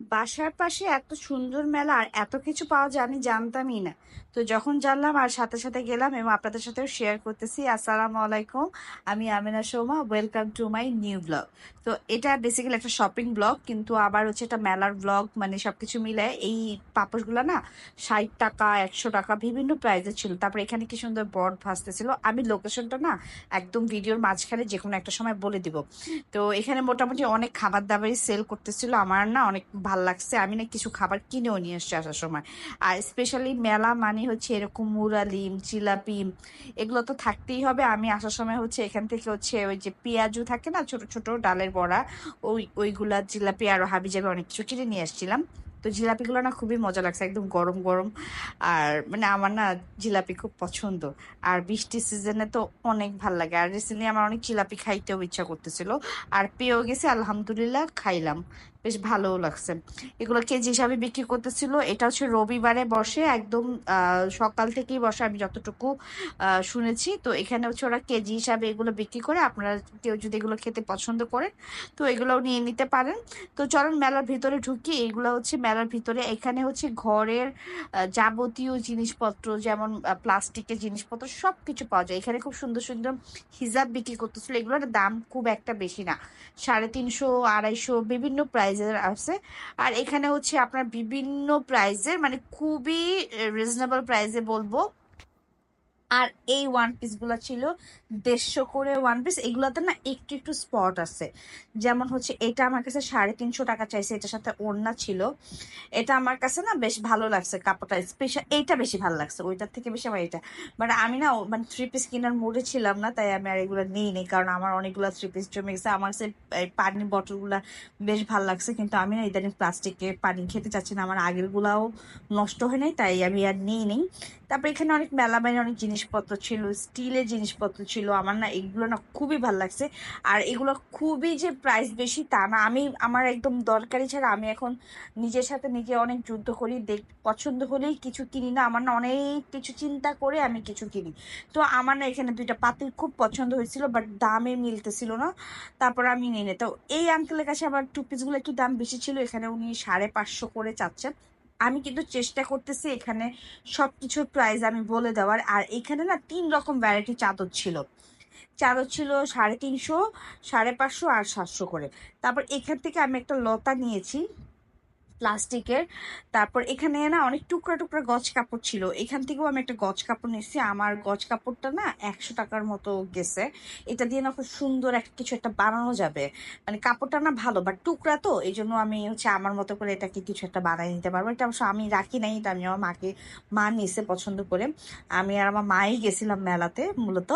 বাসার পাশে এত সুন্দর মেলা আর এত কিছু পাওয়া যায়, আমি জানতামই না। তো যখন জানলাম আর সাথে সাথে গেলাম এবং আপনাদের সাথেও শেয়ার করতেছি, আসসালামু আলাইকুম, আমি Amina Sharma welcome to my new blog তো এটা বেসিক্যালি একটা শপিং ব্লগ কিন্তু আবার হচ্ছে এটা মেলার ব্লগ মানে সব কিছু মিলে এই পাপোশগুলো না, ষাট টাকা, একশো টাকা, বিভিন্ন প্রাইজের ছিল। তারপর এখানে কি সুন্দর বট ভাসতেছিল আমি লোকেশনটা না, একদম ভিডিওর মাঝখানে যে কোনো একটা সময় বলে দিব। তো এখানে মোটামুটি অনেক খাবার দাবারই সেল করতেছিল। আমার না অনেক ভালো লাগছে। আমি না কিছু খাবার কিনেও নিয়ে এসছি আসার সময়। আর স্পেশালি মেলা মানে হচ্ছে এরকম মুরালিম জিলাপি, এগুলো তো থাকতেই হবে। আমি আসার সময় হচ্ছে এখান থেকে হচ্ছে ওই যে পেঁয়াজু থাকে না, ছোট ছোট ডালের বড়া, ওই, ওইগুলা জিলাপি আর হাবি যাবে অনেক কিছু কিনে নিয়ে আসছিলাম তো জিলাপিগুলো না খুবই মজা লাগছে, একদম গরম গরম। আর মানে আমার না জিলাপি খুব পছন্দ। আর বৃষ্টির সিজনে তো অনেক ভালো লাগে। আর রিসেন্টলি আমার অনেক জিলাপি খাইতেও ইচ্ছা করতেছিল। আর পেয়েও গেছে, আলহামদুলিল্লাহ, খাইলাম। বেশ ভালোও লাগছে। এগুলো কেজি হিসাবে বিক্রি করতেছিল। এটা হচ্ছে রবিবারে বসে, একদম সকাল থেকেই বসে আমি যতটুকু শুনেছি। তো এখানে হচ্ছে ওরা কেজি হিসাবে এগুলো বিক্রি করে, আপনারা কেউ যদি এগুলো খেতে পছন্দ করেন, তো এগুলোও নিয়ে নিতে পারেন। তো চলুন মেলার ভিতরে ঢুকি। এগুলো হচ্ছে মেলার ভিতরে। এখানে হচ্ছে ঘরের যাবতীয় জিনিসপত্র, যেমন প্লাস্টিকের জিনিসপত্র সব কিছু পাওয়া যায়। এখানে খুব সুন্দর সুন্দর হিজাব বিক্রি করতেছিল। এগুলোর দাম খুব একটা বেশি না। সাড়ে তিনশো, আড়াইশো, বিভিন্ন প্রাইজের আছে। আর এখানে হচ্ছে আপনার বিভিন্ন প্রাইজের মানে খুবই রিজনেবল প্রাইজে বলব। আর এই ওয়ান পিসগুলো ছিল দেড়শো করে ওয়ান পিস এগুলোতে না একটু একটু স্পট আছে। যেমন হচ্ছে এটা আমার কাছে সাড়ে তিনশো টাকা চাইছে, এটার সাথে ওড়না ছিল। এটা আমার কাছে না বেশ ভালো লাগছে কাপড়টা স্পেশাল এইটা বেশি ভালো লাগছে, ওইটার থেকে বেশি আমার এটা বাট আমি না মানে থ্রি পিস কেনার মুডে ছিলাম না, তাই আমি আর এগুলো নিই নি কারণ আমার অনেকগুলো থ্রি পিস জমে গেছে। আমার সে পানির বটলগুলা বেশ ভালো লাগছে, কিন্তু আমি না ইদানিং প্লাস্টিকে পানি খেতে চাচ্ছি না, আমার আগেরগুলাও নষ্ট হয় নাই, তাই আমি আর নিই নি তারপর এখানে অনেক মেলা বাইরে অনেক জিনিসপত্র ছিল, স্টিলের জিনিসপত্র ছিল। আমার না এগুলো না খুবই ভালো লাগছে। আর এগুলো খুবই যে প্রাইস বেশি তা না। আমি, আমার একদম দরকারি ছাড়া আমি এখন নিজের সাথে নিজে অনেক যুদ্ধ করি, দেখ, পছন্দ হলেই কিছু কিনি না। আমার না অনেক কিছু চিন্তা করে আমি কিছু কিনি। তো আমার না এখানে দুইটা পাতিল খুব পছন্দ হয়েছিল বাট দামে মিলতেছিল না। তারপর আমি নিয়ে নিই। তো এই আঙ্কেলের কাছে আমার টু পিসগুলো একটু দাম বেশি ছিল। এখানে উনি সাড়ে পাঁচশো করে চাচ্ছেন। আমি কিন্তু চেষ্টা করতেছি এখানে সব কিছুর প্রাইস আমি বলে দেওয়ার। আর এখানে না তিন রকম ভ্যারাইটি চাদর ছিল। চাদর ছিল সাড়ে তিনশো, সাড়ে পাঁচশো আর সাতশো করে। তারপর এখান থেকে আমি একটা লতা নিয়েছি। প্লাস্টিকের। তারপর এখানে না অনেক টুকরা টুকরা গজ কাপড় ছিল। এখান থেকেও আমি একটা গজ কাপড় নিয়েছি। আমার গজ কাপড়টা না একশো টাকার মতো গেছে। এটা দিয়ে না খুব সুন্দর একটা কিছু একটা বানানো যাবে। মানে কাপড়টা না ভালো বাট টুকরা তো এই জন্য আমি হচ্ছে আমার মতো করে এটাকে কিছু একটা বানিয়ে নিতে পারব। এটা অবশ্য আমি রাখি নাই, এটা আমি আমার মাকে, মা নিয়েছে পছন্দ করে। আমি আর আমার মাই গেছিলাম মেলাতে মূলত।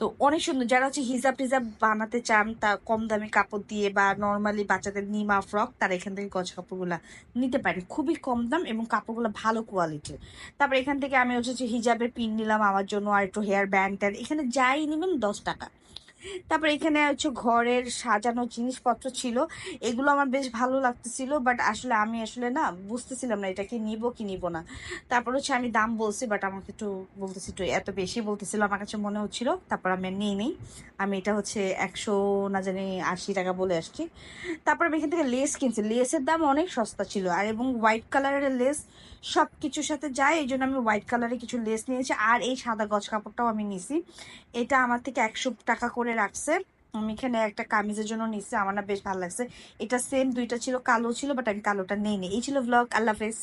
তো অনেক সুন্দর, যারা হচ্ছে হিজাব টিজাব বানাতে চান, তা কম দামি কাপড় দিয়ে বা নর্মালি বাচ্চাদের নিমা ফ্রক তারা এখান থেকে গজ কাপড়গুলা নিতে পারি। খুবই কম দাম এবং কাপড়গুলো ভালো কোয়ালিটির তারপর এখান থেকে আমি হচ্ছে হিজাবের পিন নিলাম আমার জন্য আর একটু হেয়ার ব্যান্ড এখানে যাই নেবেন দশ টাকা। তারপর এখানে হচ্ছে ঘরের সাজানো জিনিসপত্র ছিল। এগুলো আমার বেশ ভালো লাগতেছিল বাট আসলে আমি আসলে না বুঝতেছিলাম না এটা কি নিব কি নিব না। তারপর হচ্ছে আমি দাম বলছি বাট আমাকে একটু বলতেছি একটু এত বেশি বলতেছিল, আমার কাছে মনে হচ্ছিল। তারপর আমি নিই আমি এটা হচ্ছে একশো না জানি আশি টাকা বলে আসছি। তারপর আমি এখান থেকে লেস কিনছি। লেসের দাম অনেক সস্তা ছিল, আর এবং হোয়াইট কালারের লেস সব কিছুর সাথে যায়, এই জন্য আমি হোয়াইট কালারে কিছু লেস নিয়েছি, আর এই সাদা গজ কাপড়টাও আমি নিছি। এটা আমার থেকে একশো টাকা করে রাখছে। আমি এখানে একটা কামিজের জন্য নিছি, আমার না বেশ ভালো লাগছে। এটা সেম দুইটা ছিল, কালো ছিল বাট আমি কালোটা নেই এই ছিল ব্লগ আল্লাহ হাফেজ।